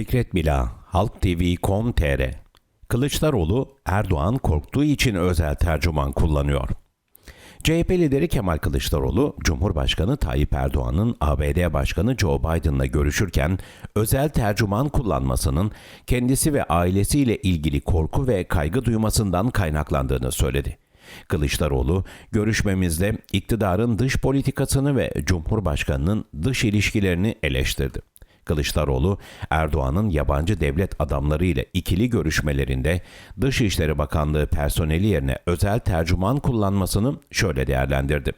Fikret Bila, Halk TV.com.tr Kılıçdaroğlu, Erdoğan korktuğu için özel tercüman kullanıyor. CHP lideri Kemal Kılıçdaroğlu, Cumhurbaşkanı Tayyip Erdoğan'ın ABD Başkanı Joe Biden'la görüşürken özel tercüman kullanmasının kendisi ve ailesiyle ilgili korku ve kaygı duymasından kaynaklandığını söyledi. Kılıçdaroğlu, görüşmemizde iktidarın dış politikasını ve Cumhurbaşkanının dış ilişkilerini eleştirdi. Kılıçdaroğlu, Erdoğan'ın yabancı devlet adamları ile ikili görüşmelerinde Dışişleri Bakanlığı personeli yerine özel tercüman kullanmasını şöyle değerlendirdi.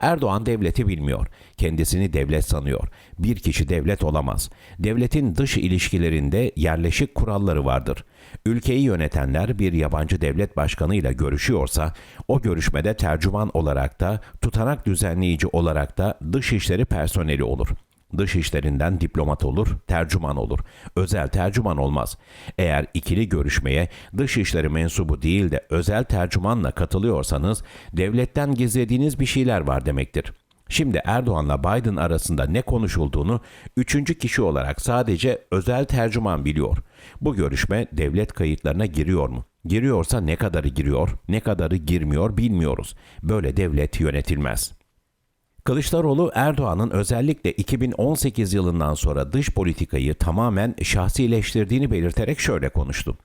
Erdoğan devleti bilmiyor. Kendisini devlet sanıyor. Bir kişi devlet olamaz. Devletin dış ilişkilerinde yerleşik kuralları vardır. Ülkeyi yönetenler bir yabancı devlet başkanıyla görüşüyorsa o görüşmede tercüman olarak da tutanak düzenleyici olarak da dışişleri personeli olur. Dış işlerinden diplomat olur, tercüman olur. Özel tercüman olmaz. Eğer ikili görüşmeye dış işleri mensubu değil de özel tercümanla katılıyorsanız devletten gizlediğiniz bir şeyler var demektir. Şimdi Erdoğan'la Biden arasında ne konuşulduğunu üçüncü kişi olarak sadece özel tercüman biliyor. Bu görüşme devlet kayıtlarına giriyor mu? Giriyorsa ne kadarı giriyor, ne kadarı girmiyor bilmiyoruz. Böyle devlet yönetilmez.'' Kılıçdaroğlu Erdoğan'ın özellikle 2018 yılından sonra dış politikayı tamamen şahsileştirdiğini belirterek şöyle konuştu.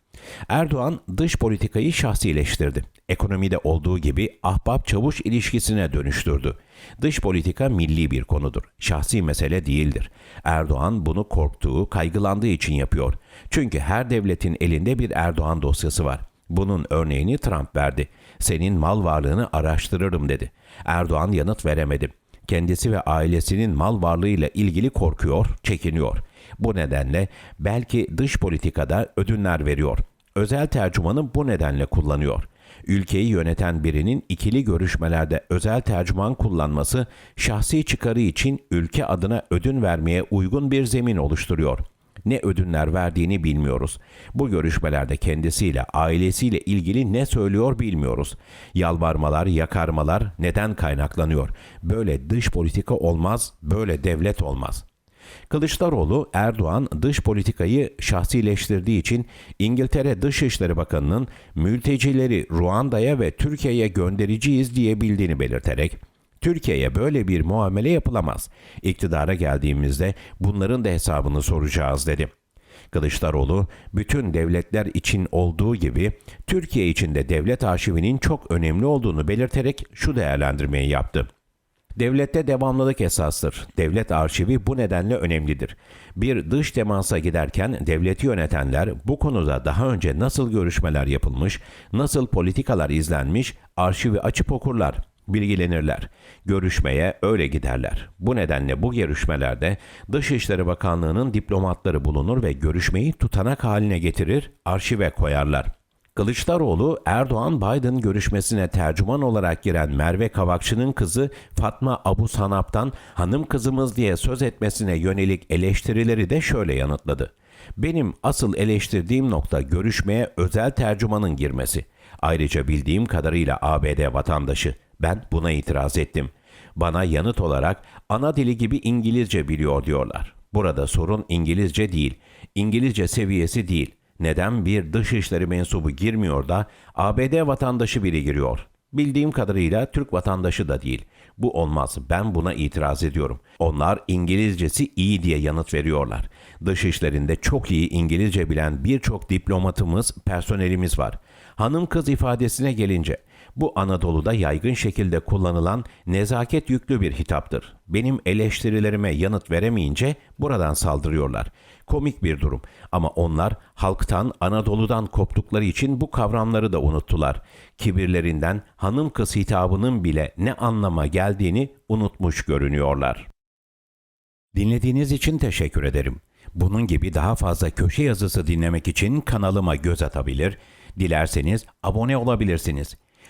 Erdoğan dış politikayı şahsileştirdi. Ekonomide olduğu gibi ahbap çavuş ilişkisine dönüştürdü. Dış politika milli bir konudur. Şahsi mesele değildir. Erdoğan bunu korktuğu, kaygılandığı için yapıyor. Çünkü her devletin elinde bir Erdoğan dosyası var. Bunun örneğini Trump verdi. Senin mal varlığını araştırırım dedi. Erdoğan yanıt veremedi kendisi ve ailesinin mal varlığıyla ilgili korkuyor, çekiniyor. Bu nedenle belki dış politikada ödünler veriyor. Özel tercümanı bu nedenle kullanıyor. Ülkeyi yöneten birinin ikili görüşmelerde özel tercüman kullanması şahsi çıkarı için ülke adına ödün vermeye uygun bir zemin oluşturuyor ne ödünler verdiğini bilmiyoruz. Bu görüşmelerde kendisiyle, ailesiyle ilgili ne söylüyor bilmiyoruz. Yalvarmalar, yakarmalar neden kaynaklanıyor? Böyle dış politika olmaz, böyle devlet olmaz.'' Kılıçdaroğlu Erdoğan dış politikayı şahsileştirdiği için İngiltere Dışişleri Bakanı'nın mültecileri Ruanda'ya ve Türkiye'ye göndereceğiz diyebildiğini belirterek Türkiye'ye böyle bir muamele yapılamaz. İktidara geldiğimizde bunların da hesabını soracağız dedi. Kılıçdaroğlu, bütün devletler için olduğu gibi Türkiye için de devlet arşivinin çok önemli olduğunu belirterek şu değerlendirmeyi yaptı. Devlette devamlılık esastır. Devlet arşivi bu nedenle önemlidir. Bir dış temasa giderken devleti yönetenler bu konuda daha önce nasıl görüşmeler yapılmış, nasıl politikalar izlenmiş, arşivi açıp okurlar bilgilenirler. Görüşmeye öyle giderler. Bu nedenle bu görüşmelerde Dışişleri Bakanlığı'nın diplomatları bulunur ve görüşmeyi tutanak haline getirir, arşive koyarlar. Kılıçdaroğlu, Erdoğan-Biden görüşmesine tercüman olarak giren Merve Kavakçı'nın kızı Fatma Abu Sanap'tan hanım kızımız diye söz etmesine yönelik eleştirileri de şöyle yanıtladı. Benim asıl eleştirdiğim nokta görüşmeye özel tercümanın girmesi. Ayrıca bildiğim kadarıyla ABD vatandaşı. Ben buna itiraz ettim. Bana yanıt olarak ana dili gibi İngilizce biliyor diyorlar. Burada sorun İngilizce değil, İngilizce seviyesi değil. Neden bir dışişleri mensubu girmiyor da ABD vatandaşı biri giriyor? Bildiğim kadarıyla Türk vatandaşı da değil. Bu olmaz. Ben buna itiraz ediyorum. Onlar İngilizcesi iyi diye yanıt veriyorlar. Dışişlerinde çok iyi İngilizce bilen birçok diplomatımız, personelimiz var. Hanım kız ifadesine gelince bu Anadolu'da yaygın şekilde kullanılan nezaket yüklü bir hitaptır. Benim eleştirilerime yanıt veremeyince buradan saldırıyorlar. Komik bir durum ama onlar halktan, Anadolu'dan koptukları için bu kavramları da unuttular. Kibirlerinden hanım kız hitabının bile ne anlama geldiğini unutmuş görünüyorlar. Dinlediğiniz için teşekkür ederim. Bunun gibi daha fazla köşe yazısı dinlemek için kanalıma göz atabilir, dilerseniz abone olabilirsiniz.